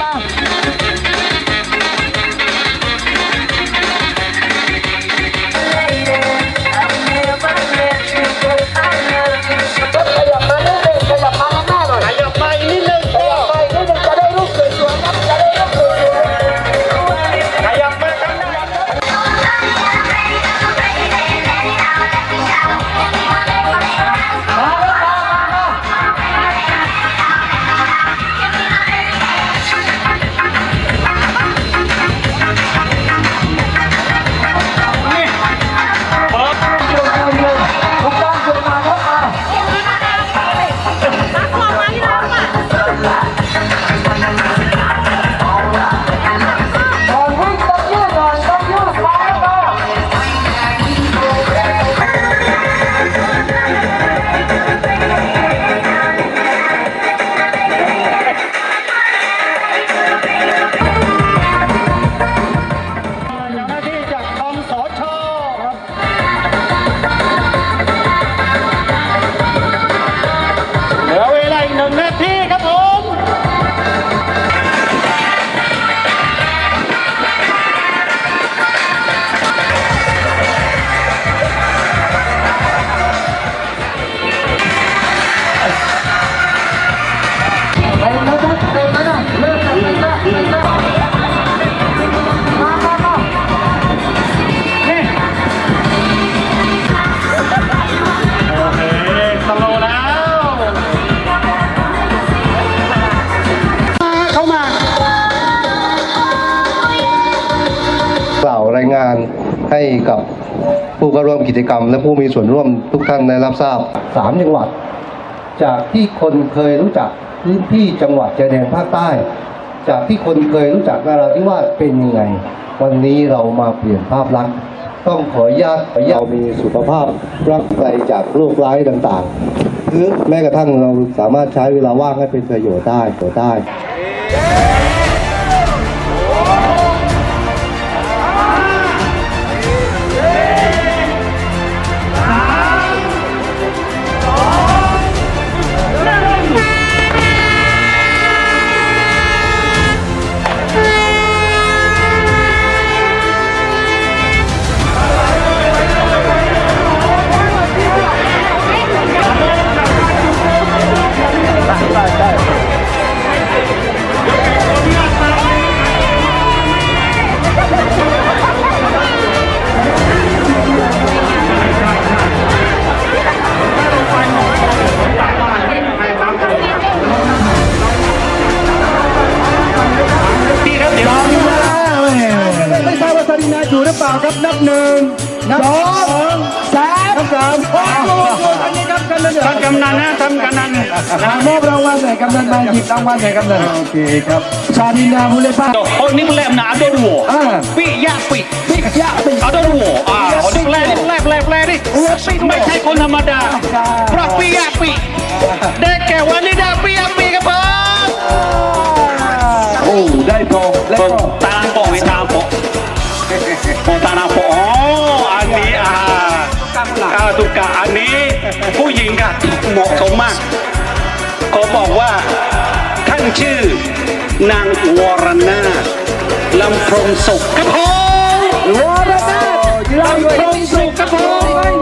ขาวรายงานให้กับผู้เข้าร่วมกิจกรรม และผู้มีส่วนร่วมทุกท่านได้รับทราบสามจังหวัด จากที่คนเคยรู้จักพื้นที่จังหวัดชายแดนภาคใต้ จากที่คนเคยรู้จักนาราธิวาสเป็นยังไง วันนี้เรามาเปลี่ยนภาพลักษณ์ต้องขออนุญาตขอญาตเรามีสุขภาพร่างกายจากโรคร้ายต่างๆ หรือแม้กระทั่งเราสามารถใช้เวลาว่างให้เป็นประโยชน์ได้ประโยชน์ได้ อยู่หรือเปล่าครับนับหนึ่งนับสองสามนับสามโอ้โหอันนี้ครับกำนันท่านกำนันนะท่านกำนันมอบรางวัลหน่อยกำนันมาหยิบรางวัลหน่อยกำนันโอเคครับซาดินาบุเลป้า Oh, ni boleh nak ada dua. Ah. Pi ya pi. ปิกยะปิก Ada dua. Ah, ada play ni play play play ni. ไม่ใช่คนธรรมดาเพราะปีอะปีได้แก่วันนี้ได้ปีอะปีครับผมโอ้ได้ทองและเปิดก็ ผู้หญิงอะเหมาะสมมากขอบอกว่าท่านชื่อนางวรนาลำพรมสุขครับผมวรนาลำพรมสุขครับผม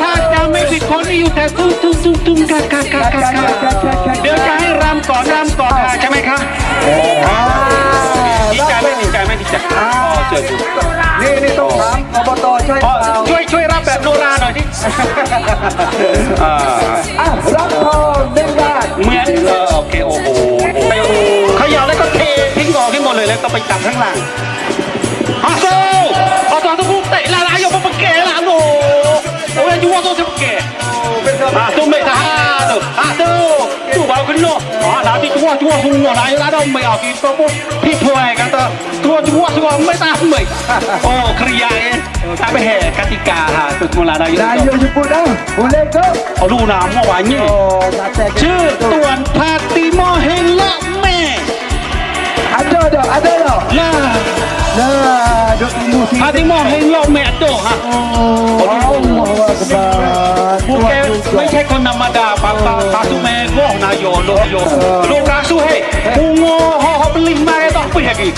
ถ้าจำไม่ผิดคนที่อยู่แต่ตุ้มตุ้มตุ้มตุ้มกากากากากาเดี๋ยวจะให้รำก่อนรำก่อนอ่าใช่ไหมครับดีใจไหมดีใจไหมดีใจอ๋อเจอนี่นี่ต้องถามอบตใช่อ๋อเปล่าช่วยช่วยรับแบบโนราหน่อยสิ รับพอหนึ่งบาทเหมือนโอเคโอ้โหเขย่าแล้วก็เททิ้งกองทิ้งหมดเลยแล้วก็ไปตับข้างหลังอาโซอาโซต้องพูดเตะลาลายอย่าเกะลาโนโอ้ยยูว่าโซจะเกะอาโซไม่ท่าโซอาโซจู่บาขึ้นโล นาแต่ชื่อตวนพาติโมเฮงละแม่อันเดอร์ดอกอันเดอร์ดอกล่ะเน้อดอกมูซีพาติโมเฮงละแม่โตฮะโอ้โหว่าสบายพวกแกไม่ใช่คนธรรมดาปาปาปาสุ Londorio. Lokasu hei, mungo ho ho pelih mare tak pun lagi.